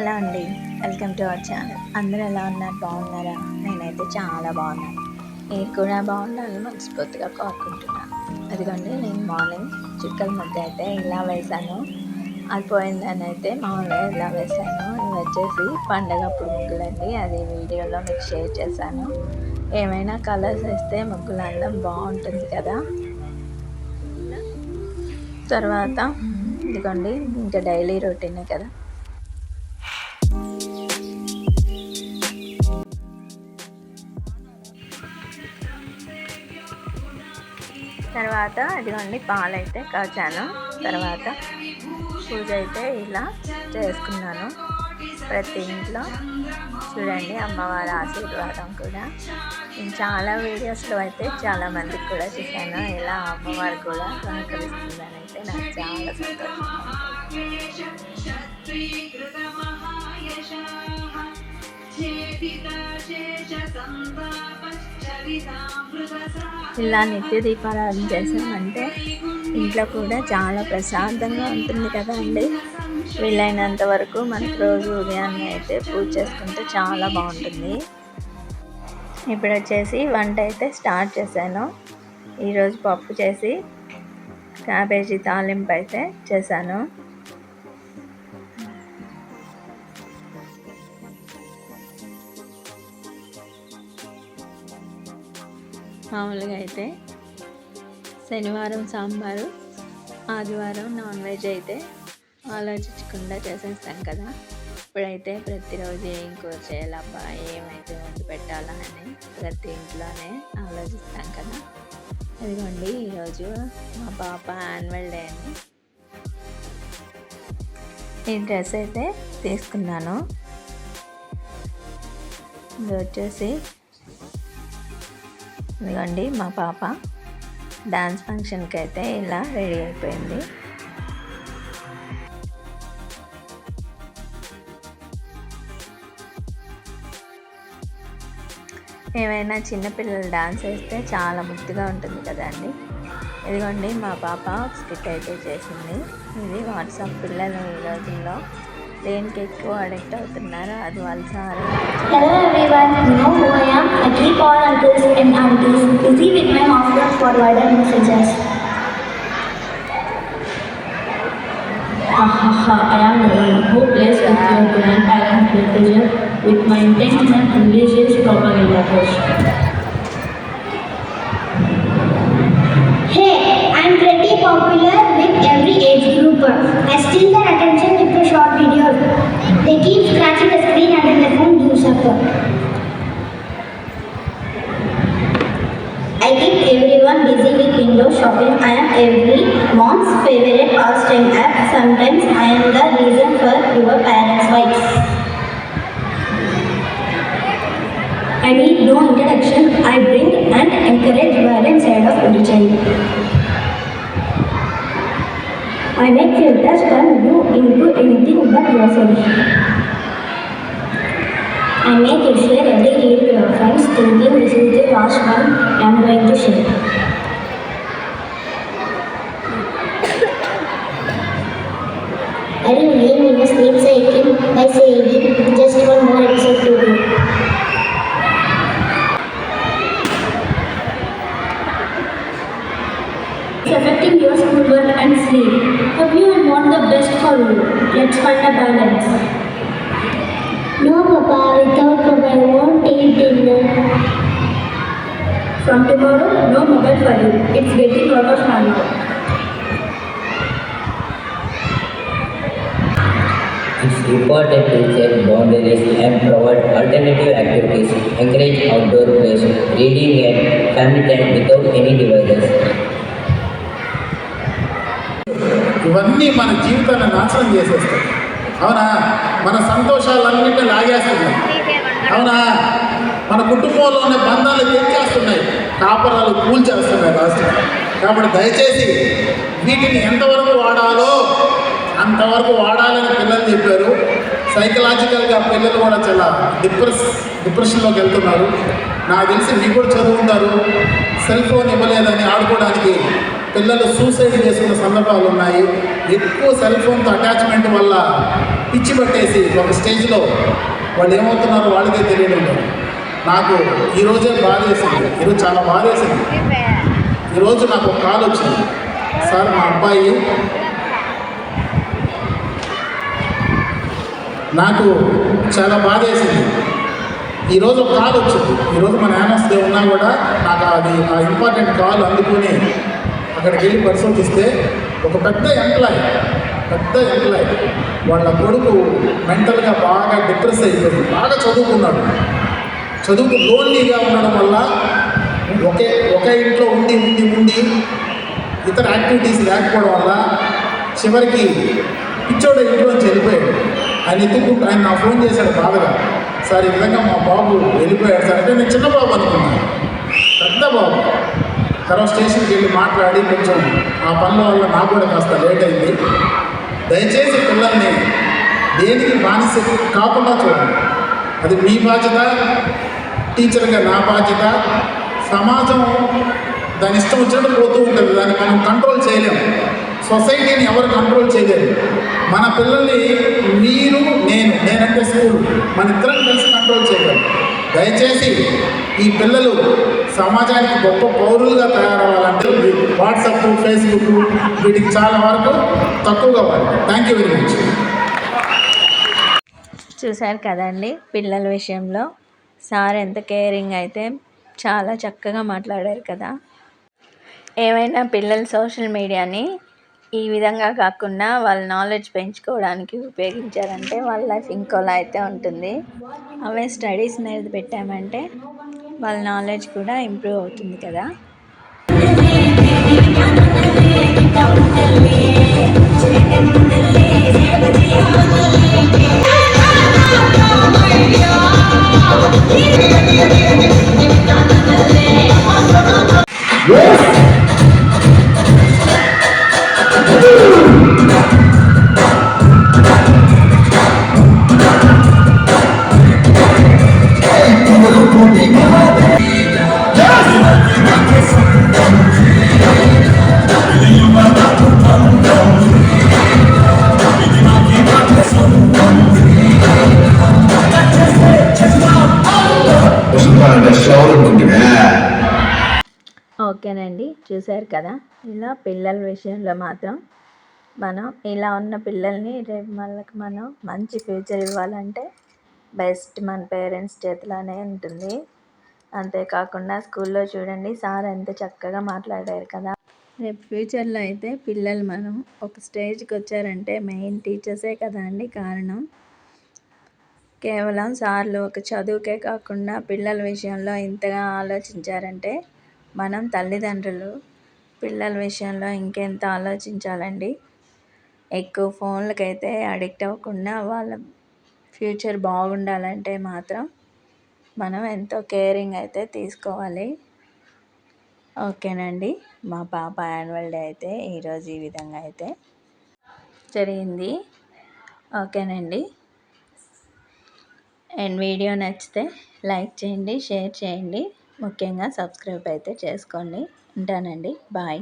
Hello అండి welcome to our channel. అందరూ ఎలా ఉన్నారు? బాగున్నారా? నేనైతే చాలా బాగున్నాను. మీరు కూడా బాగుండాలని మనస్ఫూర్తిగా కోరుకుంటున్నాను. అదిగోండి నేను మార్నింగ్ చిక్కల ముద్ద అయితే ఇలా వేశాను. అది పోయిందని అయితే మామూలుగా ఇలా వేశాను. ఇవి వచ్చేసి పండగ అప్పుడు ముగ్గులండి. అది వీడియోలో మీకు షేర్ చేశాను. ఏమైనా కలర్స్ వేస్తే ముగ్గులు అందం బాగుంటుంది కదా. తర్వాత ఇదిగోండి ఇంకా డైలీ రొటీనే కదా. తర్వాత ఇదిగోండి పాలు అయితే కాచాను. తర్వాత పూజ అయితే ఇలా చేసుకున్నాను. ప్రతి ఇంట్లో చూడండి అమ్మవారి ఆశీర్వాదం కూడా. నేను చాలా వీడియోస్లో అయితే చాలా మందికి కూడా చూశాను. ఇలా అమ్మవారు కూడా సహకరిస్తుందని అయితే నాకు చాలా సంతోషం. ఇలా నిత్య దీపారాధన చేసామంటే ఇంట్లో కూడా చాలా ప్రశాంతంగా ఉంటుంది కదా అండి. వీలైనంత వరకు మనకు రోజు ఉదయాన్నే అయితే పూజ చేసుకుంటే చాలా బాగుంటుంది. ఇప్పుడు వచ్చేసి వంట అయితే స్టార్ట్ చేశాను. ఈరోజు పప్పు చేసి క్యాబేజీ తాలింపు అయితే చేశాను. మామూలుగా అయితే శనివారం సాంబారు ఆదివారం నాన్ వెజ్ అయితే ఆలోచించకుండా చేసేస్తాం కదా. ఇప్పుడైతే ప్రతిరోజు ఏం కూర చేయాలబ్బా ఏమైతే వండి పెట్టాలా అని ప్రతి ఇంట్లోనే ఆలోచిస్తాం కదా. అదిగోండి ఈరోజు మా పాప యాన్యువల్ డే అని ఈ డ్రెస్ అయితే తీసుకున్నాను. ఇది వచ్చేసి ఇదిగోండి మా పాప డాన్స్ ఫంక్షన్కి అయితే ఇలా రెడీ అయిపోయింది. ఏమైనా చిన్నపిల్లలు డాన్స్ వేస్తే చాలా ముద్దుగా ఉంటుంది కదండి ఇదిగోండి మా పాప స్కిట్ అయితే చేసింది. ఇది వాట్సాప్ పిల్లలు ఈ రోజుల్లో దేనికి ఎక్కువ అడిక్ట్ అవుతున్నారో అది వాళ్ళ sir Hello everyone, you know who I am? I keep all uncles and aunties busy with my often forwarded messages. Ha ha ha, I am the one who plays with your grandparents' pleasure with my intention and religious propaganda push. Hey, I'm pretty popular with every age group. I steal their attention every mom's favorite pastime app. Sometimes I am the reason for your parents' fights. I need no introduction. I bring and encourage violent side of every child. I make filters turn you into anything but yourself. I make you share every reel to your friends thinking this is the last one I am going to share. The best for you. Let's find a balance. No, Papa, without Papa, I won't eat dinner. From tomorrow, no mobile for you. It's getting out of hand. It's important to set boundaries and provide alternative activities, encourage outdoor plays, reading and family time without any devices. ఇవన్నీ మన జీవితాన్ని నాశనం చేసేస్తాయి. అవునా? మన సంతోషాలన్నింటినీ లాగేస్తున్నాయి అవునా? మన కుటుంబంలో ఉన్న బంధాలు తెచ్చేస్తున్నాయి కాపరాలు కూల్చేస్తున్నాయి రాష్ట్రం కాబట్టి దయచేసి వీటిని ఎంతవరకు వాడాలో అంతవరకు వాడాలని పిల్లలు చెప్పారు. సైకలాజికల్గా పిల్లలు కూడా చాలా డిప్రెస్ డిప్రెషన్లోకి వెళ్తున్నారు. నాకు తెలిసి మీకు కూడా చదువుకుంటారు. సెల్ ఫోన్ ఇవ్వలేదని ఆడుకోవడానికి పిల్లలు సూసైడ్ చేసుకున్న సందర్భాలు ఉన్నాయి. ఎక్కువ సెల్ ఫోన్తో అటాచ్మెంట్ వల్ల పిచ్చి పట్టేసి ఒక స్టేజ్లో వాళ్ళు ఏమవుతున్నారో వాళ్ళకే తెలియడం లేదు. నాకు ఈరోజే బాధ వేసింది ఈరోజు చాలా బాధేసింది. ఈరోజు నాకు ఒక కాల్ వచ్చింది. సార్ మా అబ్బాయి నాకు చాలా బాధేసింది. ఈరోజు ఒక కాల్ వచ్చింది. ఈరోజు మన యానస్లో ఉన్నా కూడా నాకు అది ఆ ఇంపార్టెంట్ కాల్ అందుకుని అక్కడికి వెళ్ళి పరిశోధిస్తే ఒక పెద్ద ఎంప్లాయ్ పెద్ద ఎంప్లాయ్ వాళ్ళ కొడుకు మెంటల్గా బాగా డిప్రెస్ అయిపోయింది బాగా చదువుకున్నాడు. చదువుకు లోన్లీగా ఉండడం వల్ల ఒకే ఒకే ఇంట్లో ఉండి ఉండి ఉండి ఇతర యాక్టివిటీస్ లేకపోవడం వల్ల చివరికి పిచ్చోడు ఇంట్లోంచి వెళ్ళిపోయాడు. ఆయన ఎత్తుకుంటూ ఆయన నా ఫోన్ చేశాడు బాధగా సార్ ఈ విధంగా మా బాబు వెళ్ళిపోయాడు సార్. అంటే నేను చిన్న బాబు అనుకున్నాను. పెద్ద బాబు. తర్వాత స్టేషన్కి వెళ్ళి మాట్లాడి కొంచెం ఆ పనుల వల్ల నాకు కూడా కాస్త లేట్ అయింది. దయచేసి పిల్లల్ని దేనికి బానిస కాకుండా చూడండి. అది మీ బాధ్యత టీచర్గా నా బాధ్యత. సమాజం దాని ఇష్టం వచ్చినట్టు పోతూ ఉంటుంది. దాన్ని మనం కంట్రోల్ చేయలేము సొసైటీని ఎవరు కంట్రోల్ చేయలేరు. మన పిల్లల్ని మీరు నేను నేనంటే స్కూల్ మన ఇద్దరం కలిసి కంట్రోల్ చేయగలం. దయచేసి ఈ పిల్లలు సమాజానికి గొప్ప పౌరులుగా తయారవ్వాలంటే వాట్సాప్ ఫేస్బుక్ వీటికి చాలా వరకు తక్కువగా వాడు థ్యాంక్ యూ వెరీ మచ్ చూశారు కదండి పిల్లల విషయంలో. సార్ ఎంత కేరింగ్ అయితే చాలా చక్కగా మాట్లాడారు కదా. ఏమైనా పిల్లలు సోషల్ మీడియాని ఈ విధంగా కాకుండా వాళ్ళ నాలెడ్జ్ పెంచుకోవడానికి ఉపయోగించారంటే వాళ్ళ లైఫ్ ఇంకోలా అయితే ఉంటుంది. అవే స్టడీస్ మీద పెట్టామంటే వాళ్ళ నాలెడ్జ్ కూడా ఇంప్రూవ్ అవుతుంది కదా. ఓకేనండి చూశారు కదా. ఇలా పిల్లల విషయంలో మాత్రం మనం ఇలా ఉన్న పిల్లల్ని రేపు వాళ్ళకి మనం మంచి ఫ్యూచర్ ఇవ్వాలంటే బెస్ట్ మన పేరెంట్స్ చేతిలోనే ఉంటుంది. అంతేకాకుండా స్కూల్లో చూడండి సార్ ఎంత చక్కగా మాట్లాడారు కదా. రేపు ఫ్యూచర్లో అయితే పిల్లలు మనం ఒక స్టేజ్కి వచ్చారంటే మెయిన్ టీచర్సే కదా అండి కారణం. కేవలం సార్లు ఒక చదువుకే కాకుండా పిల్లల విషయంలో ఇంతగా ఆలోచించారంటే మనం తల్లిదండ్రులు పిల్లల విషయంలో ఇంకెంత ఆలోచించాలండి? ఎక్కువ ఫోన్లకైతే అడిక్ట్ అవ్వకుండా వాళ్ళ ఫ్యూచర్ బాగుండాలంటే మాత్రం మనం ఎంతో కేరింగ్ అయితే తీసుకోవాలి. ఓకేనండి. మా పాప యాన్యువల్ డే అయితే ఈరోజు ఈ విధంగా అయితే జరిగింది. ఓకేనండి. అండ్ వీడియో నచ్చితే లైక్ చేయండి షేర్ చేయండి. ముఖ్యంగా సబ్స్క్రైబ్ అయితే చేసుకోండి. ఉంటానండి. బాయ్.